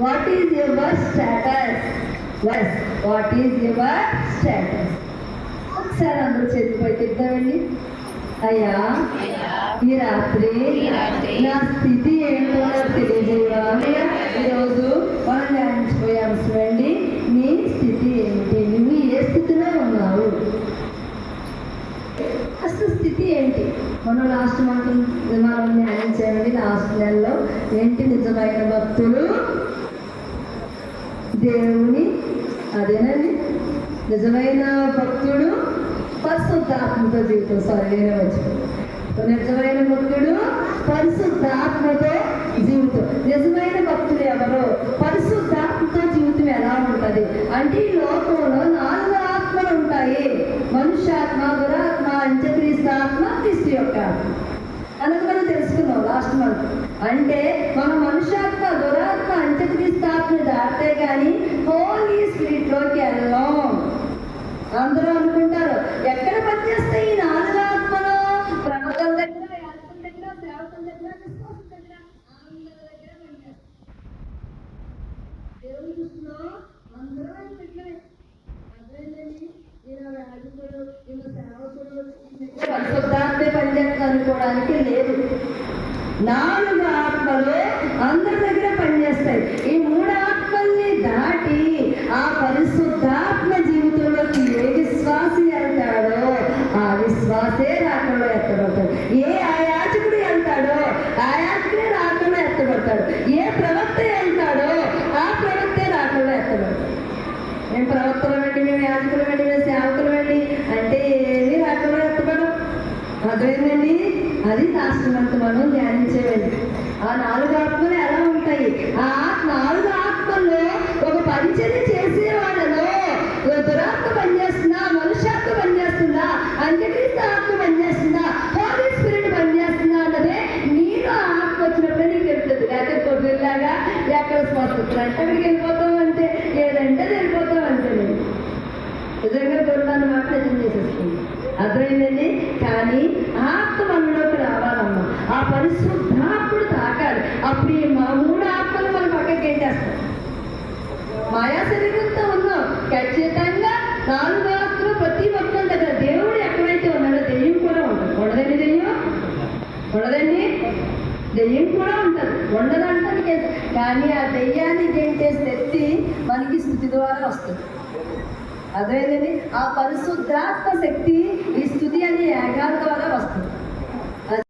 What is your status what is your status ఒకసారి అందరూ చేతి పైకి ఇద్దామండి అయ్యా ఈ రాత్రి నా స్థితి స్థితి ఏంటి? మనం లాస్ట్ మంత్ మనం ధ్యానం చేయండి లాస్ట్ నెలలో ఏంటి నిజమైన భక్తులు? దేవుని అదేనండి. నిజమైన భక్తుడు పరిశుద్ధాత్మతో జీవితం. సారీ నేనే వచ్చి నిజమైన భక్తుడు పరిశుద్ధాత్మతో జీవితం. నిజమైన భక్తులు ఎవరు? పరిశుద్ధాత్మతో జీవితం ఎలా ఉంటుంది? అంటే ఈ లోకంలో నాలుగు ఆత్మలు ఉంటాయి. మనుష్యాత్మ దురాత్మ అంత్యక్రీస్తు ఆత్మ క్రీస్తు యొక్క. ఆత్మ మనం తెలుసుకున్నాం లాస్ట్ మంత్ అంటే మన మనుషాత్మ దురాత్మ అంత్యక్రీస్తాత్మ దాటితే కానీ హోలీ స్పిరిట్లోకి వెళ్ళాం. అందరూ అనుకుంటారు ఎక్కడ పనిచేస్తాయి ఈ నాలుగు ఆత్మలు? ప్రవక్తల దగ్గర యాజకుల దగ్గర సేవకుల దగ్గర విశ్వాసుల దగ్గర అందరి దగ్గర పనిచేస్తాయి. దేవుని దృష్టిలో అందరూ ఈయన సేవకుడు పనిచేస్తుంది అనుకోవడానికి లేదు. నాలుగు ఆత్మలు అందరి దగ్గర పనిచేస్తాయి. ఈ మూడు ఆత్మల్ని దాటి ఆ పరిశుద్ధాత్మ జీవితంలోకి ఏ విశ్వాసి వెళ్తాడో ఆ విశ్వాసే రాకుండా ఎత్తబడతాడు. ఏ ఆయాచకుడు వెళ్తాడో ఆయాచకుడే రాకుండా ఎత్తబడతాడు. ఏ ప్రవక్త వెళ్తాడో ఆ ప్రవక్తే రాకుండా ఎత్తబడతాడు. మేము ప్రవక్తలు వెండి మేము యాచకులు వెండి మేము సేవకులు అర్థమైందండి అది లాస్ట్ మనం ధ్యానించేవాడు ఆ నాలుగు ఆత్మలు ఎలా ఉంటాయి? ఆ నాలుగు ఆత్మల్లో ఒక పరిచయం చేసే దురాత్మ పనిచేస్తుందా? మనుష్యాత్మ పనిచేస్తుందా? అంత్యక్రీస్తు ఆత్మ పనిచేస్తుందా? హోలీ స్పిరిట్ పనిచేస్తుందా అన్నదే నీలో ఆ ఆత్మ వచ్చినప్పుడే నీకు తెలుస్తుంది. లేకపోతే కొద్దిలాగా ఎక్కడ స్వస్థత అంటే అక్కడికి వెళ్ళిపోతాం అంటే ఏదంటే వెళ్ళిపోతాం అంటే నిజంగా గొర్రెలను మాట నిజం చేసేస్తుంది అర్థమైందండి కానీ ఆత్మ మనలోకి రావాలమ్మా ఆ పరిశుద్ధాత్ముడు తాకాలి అప్పుడు ఈ మా మూడు ఆత్మలు మనం పక్కకి ఏంటేస్తాం మాయా శరీరంతో ఉన్నాం ఖచ్చితంగా నాలుగు ఆత్మలు ప్రతి ఒక్కరి దగ్గర దేవుడు ఎక్కడైతే ఉన్నాడో దెయ్యం కూడా ఉంటుంది ఉండదండి దెయ్యం ఉండదండి దెయ్యం కూడా ఉంటుంది. ఉండదంటానికి కానీ ఆ దెయ్యాన్ని గెంటే శక్తి మనకి స్థుతి ద్వారా వస్తుంది. అదేంటండి ఆ పరిశుద్ధాత్మ శక్తి ఈ స్థుతి అనే యాగాల ద్వారా వస్తుంది.